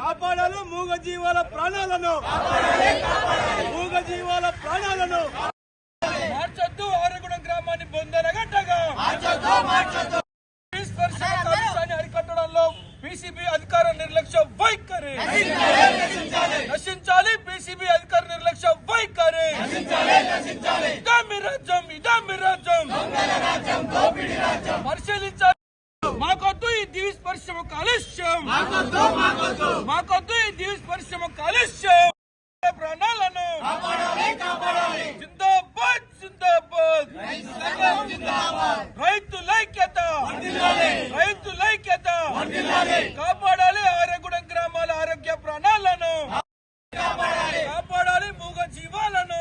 కాపాడాలి మూగ జీవాల ప్రాణాలను. మూగ జీవాల ప్రాణాలను. మార్చొద్దు ఆరగూడెం గ్రామాన్ని బొందనగట్టగా. అరికట్టడంలో పీసీబీ అధికార నిర్లక్ష్య వైఖరి. నశించాలి పీసీబీ అధికార నిర్లక్ష్య వైఖరి ఇదా మీ రాజ్యం ఇదా మీ రాజ్యం పరిశీలించాలి మాకొద్దు ఈ దివిస్ పరిశ్రమ కాలుష్యం మాకొద్దు ఈ దివిస్ పరిశ్రమ కాలుష్యం ప్రాణాలను జిందాబాద్ జిందాబాద్ రైతులైక్యత రైతులైక్యత కాపాడాలి ఆరగూడెం గ్రామాల ఆరోగ్య ప్రాణాలను కాపాడాలి మూగ జీవాలను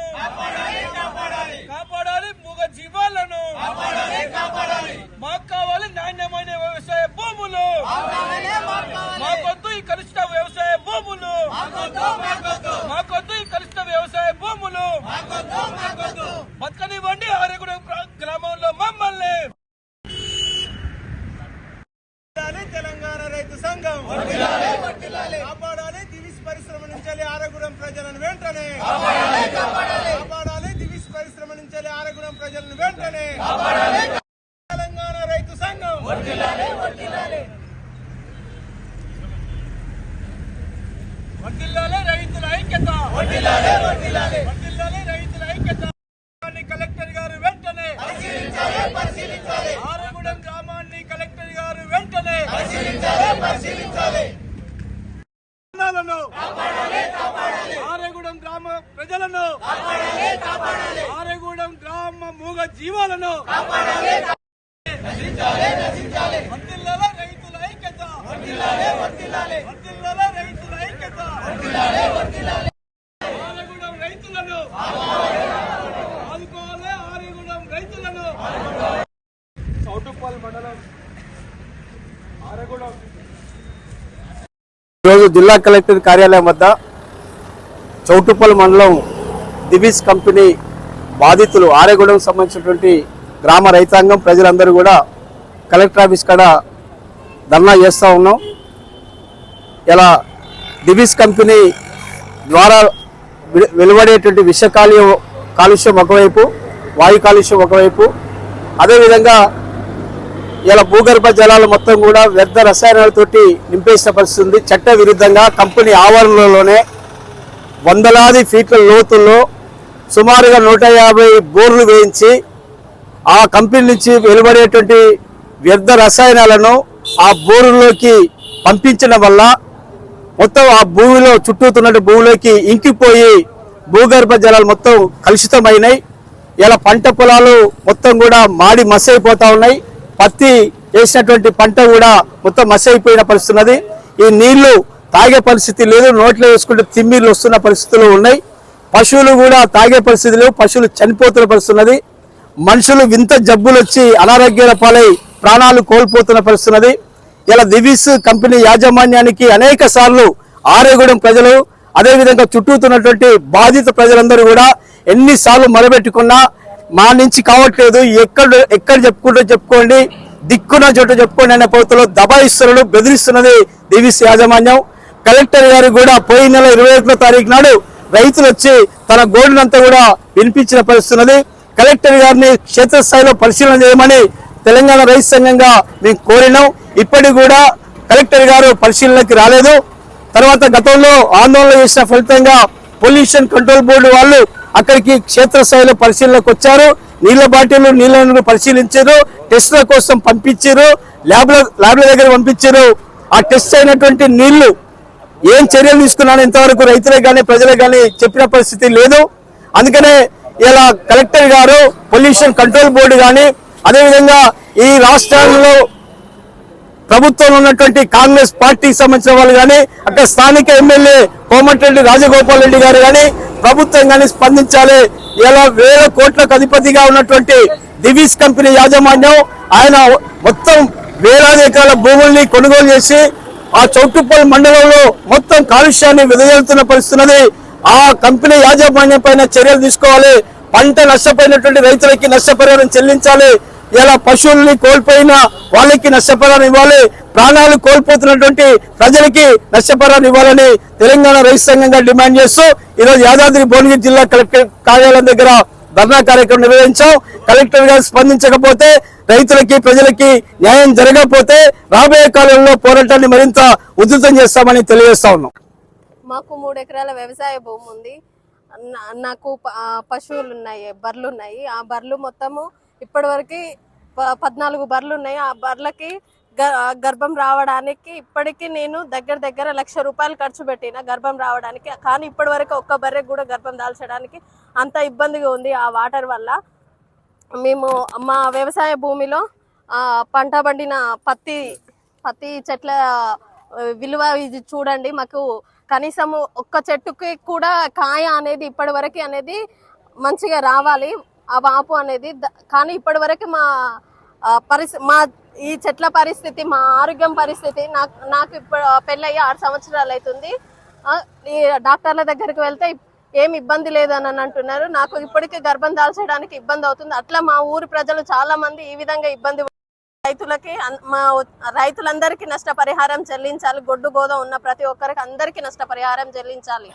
కాపాడాలి మూగ జీవాలను మాకు కావాలి నాణ్యమైన వ్యవసాయ భూములు మాకొద్దు ఈ కలుషిత వ్యవసాయ భూములు మాకొద్దు ఈ కలుషిత వ్యవసాయ భూములు బతకనివ్వండి ఆరగూడెం ప్రా- గ్రామంలో మమ్మల్ని వర్ధిల్లాలి తెలంగాణ రైతు సంఘం కాపాడాలి దివిస్ పరిశ్రమ నుంచి ఆరగూడెం ప్రజలను వెంటనే. కాపాడాలి దివిస్ పరిశ్రమ నుంచి ఆరగూడెం ప్రజలను వెంటనే తెలంగాణ రైతు సంఘం వర్ధిల్లాలి రైతుల ఐక్యత వర్ధిల్లాలి రైతుల ఐక్యత గ్రామాన్ని కలెక్టర్ గారు వెంటనే ఆరగూడెం గ్రామాన్ని కలెక్టర్ గారు వెంటనే ప్రాణాలను ఆరేగూడెం గ్రామ ప్రజలను ఆరేగూడెం గ్రామ మూగ జీవాలను వర్ధిల్లాలి రైతుల ఐక్యత వర్ధిల్లాలి రైతుల ఐక్యత ఆరేగూడెం రైతులను ఆదుకోవాలి ఆరేగూడెం రైతులను చౌటుప్పల్ మండలం ఆరేగూడెం ఈరోజు జిల్లా కలెక్టర్ కార్యాలయం వద్ద చౌటుప్పల్ మండలం దివిస్ కంపెనీ బాధితులు ఆరేగూడెం సంబంధించినటువంటి గ్రామ రైతాంగం ప్రజలందరూ కూడా కలెక్టర్ ఆఫీస్ కాడ ధర్నా చేస్తూ ఉన్నాం. ఇలా దివిస్ కంపెనీ ద్వారా వెలువడేటువంటి విష కాలుష్యం ఒకవైపు వాయు కాలుష్యం ఒకవైపు అదేవిధంగా ఇలా భూగర్భ జలాలు మొత్తం కూడా వ్యర్థ రసాయనాలతోటి నింపేసిన పరిస్థితి ఉంది చట్ట విరుద్ధంగా కంపెనీ ఆవరణలోనే వందలాది ఫీట్ల లోతుల్లో సుమారుగా నూట యాభై బోర్లు వేయించి ఆ కంపెనీ నుంచి వెలువడేటువంటి వ్యర్థ రసాయనాలను ఆ బోరులోకి పంపించడం వల్ల మొత్తం ఆ భూమిలో చుట్టూతున్న భూమిలోకి ఇంకిపోయి భూగర్భ జలాలు మొత్తం కలుషితమైనాయి. ఇలా పంట పొలాలు మొత్తం కూడా మాడి మసైపోతా ఉన్నాయి. పత్తి వేసినటువంటి పంట కూడా మొత్తం మసైపోయిన పరిస్థితి ఉన్నది ఈ నీళ్ళు తాగే పరిస్థితి లేదు నోట్లో వేసుకుంటే తిమ్మిళ్ళు వస్తున్న పరిస్థితులు ఉన్నాయి. పశువులు కూడా తాగే పరిస్థితి లేవు పశువులు చనిపోతున్న పరిస్థితి ఉన్నది మనుషులు వింత జబ్బులు వచ్చి అనారోగ్యాల పాలై ప్రాణాలు కోల్పోతున్న పరిస్థితి ఉన్నది ఇలా దివిస్ కంపెనీ యాజమాన్యానికి అనేక సార్లు ఆరేగూడెం ప్రజలు అదేవిధంగా చుట్టూతున్నటువంటి బాధిత ప్రజలందరూ కూడా ఎన్నిసార్లు మొరబెట్టుకున్నా మా నుంచి కావట్లేదు. ఎక్కడ ఎక్కడ చెప్పుకుంటూ చెప్పుకోండి. దిక్కున చోట చెప్పుకోండి అనే పద్ధతిలో దబాయిస్తున్నది బెదిరిస్తున్నది దివిస్ యాజమాన్యం. కలెక్టర్ గారు కూడా పోయిన నెల ఇరవై ఒకటో తారీఖు నాడు రైతులు వచ్చి తన గోడునంతా కూడా వినిపించిన పరిస్థితున్నది. కలెక్టర్ గారిని క్షేత్రస్థాయిలో పరిశీలన చేయమని తెలంగాణ రైతు సంఘంగా మేము కోరినాం. ఇప్పటికి కూడా కలెక్టర్ గారు పరిశీలనకి రాలేదు. తర్వాత గతంలో ఆందోళన చేసిన ఫలితంగా పొల్యూషన్ కంట్రోల్ బోర్డు వాళ్ళు అక్కడికి క్షేత్రస్థాయిలో పరిశీలనకు వచ్చారు. నీళ్ళ బాటిల్ నీళ్ళను పరిశీలించారు. టెస్ట్ల కోసం పంపించారు. ల్యాబ్ల ల్యాబ్ల దగ్గర పంపించారు. ఆ టెస్ట్ అయినటువంటి నీళ్ళు ఏం చర్యలు తీసుకున్నాను ఇంతవరకు రైతులకు కానీ ప్రజలకు కానీ చెప్పిన పరిస్థితి లేదు. అందుకనే ఇలా కలెక్టర్ గారు పొల్యూషన్ కంట్రోల్ బోర్డు కానీ అదేవిధంగా ఈ రాష్ట్రాల్లో ప్రభుత్వంలో ఉన్నటువంటి కాంగ్రెస్ పార్టీకి సంబంధించిన వాళ్ళు కానీ అక్కడ స్థానిక ఎమ్మెల్యే కోమటిరెడ్డి రాజగోపాల్ రెడ్డి గారు కానీ ప్రభుత్వం కానీ స్పందించాలి. ఇలా వేల కోట్లకు అధిపతిగా ఉన్నటువంటి దివీస్ కంపెనీ యాజమాన్యం ఆయన మొత్తం వేలాది ఎకరాల భూముల్ని కొనుగోలు చేసి ఆ చౌటుప్పల్ మండలంలో మొత్తం కాలుష్యాన్ని వెదజల్లుతున్న పరిస్థితున్నది. ఆ కంపెనీ యాజమాన్యం పైన చర్యలు తీసుకోవాలి. పంట నష్టపోయినటువంటి రైతులకి నష్టపరిహారం చెల్లించాలి. ఇలా పశువుల్ని కోల్పోయిన వాళ్ళకి నష్టపరాన్ని ఇవ్వాలి ప్రాణాలు కోల్పోతున్నటువంటి ప్రజలకి నష్టపరాన్ని ఇవ్వాలని తెలంగాణ రైతు సంఘంగా డిమాండ్ చేస్తూ ఈరోజు యాదాద్రి భువనగిరి జిల్లా కలెక్టర్ కార్యాలయం దగ్గర ధర్నా కార్యక్రమం నిర్వహించాం. కలెక్టర్ గారు స్పందించకపోతే రైతులకి ప్రజలకి న్యాయం జరగకపోతే రాబోయే కాలంలో పోరాటాన్ని మరింత ఉధృతం చేస్తామని తెలియజేస్తా ఉన్నాం. మాకు మూడు ఎకరాల వ్యవసాయ భూమి ఉంది. నాకు పశువులు ఉన్నాయి బర్రెలు ఉన్నాయి. ఆ బర్రెలు మొత్తము ఇప్పటివరకు ప- పద్నాలుగు బర్రెలు ఉన్నాయి. ఆ బర్రెలకి గ- గర్భం రావడానికి ఇప్పటికీ నేను దగ్గర దగ్గర లక్ష రూపాయలు ఖర్చు పెట్టిన గర్భం రావడానికి. కానీ ఇప్పటివరకు ఒక్క బర్రెకి కూడా గర్భం దాల్చడానికి అంత ఇబ్బందిగా ఉంది ఆ వాటర్ వల్ల. మేము మా వ్యవసాయ భూమిలో పంట పండిన పత్తి పత్తి చెట్ల విలువ ఇది చూడండి మాకు కనీసం ఒక్క చెట్టుకి కూడా కాయ అనేది ఇప్పటి వరకు అనేది మంచిగా రావాలి. ఆ వాపు అనేది కానీ ఇప్పటి వరకు మా పరిస్థితి మా ఈ చెట్ల పరిస్థితి మా ఆరోగ్యం పరిస్థితి నాకు నాకు ఇప్పుడు పెళ్ళయ్యి ఆరు సంవత్సరాలు అవుతుంది ఈ డాక్టర్ల దగ్గరికి వెళ్తే ఏం ఇబ్బంది లేదని అంటున్నారు. నాకు ఇప్పటికీ గర్భం దాల్చడానికి ఇబ్బంది అవుతుంది. అట్లా మా ఊరి ప్రజలు చాలా మంది ఈ విధంగా ఇబ్బంది రైతులకి అన్- మా రైతులందరికీ నష్టపరిహారం చెల్లించాలి. గొడ్డు గోద ఉన్న ప్రతి ఒక్కరికి అందరికీ నష్టపరిహారం చెల్లించాలి.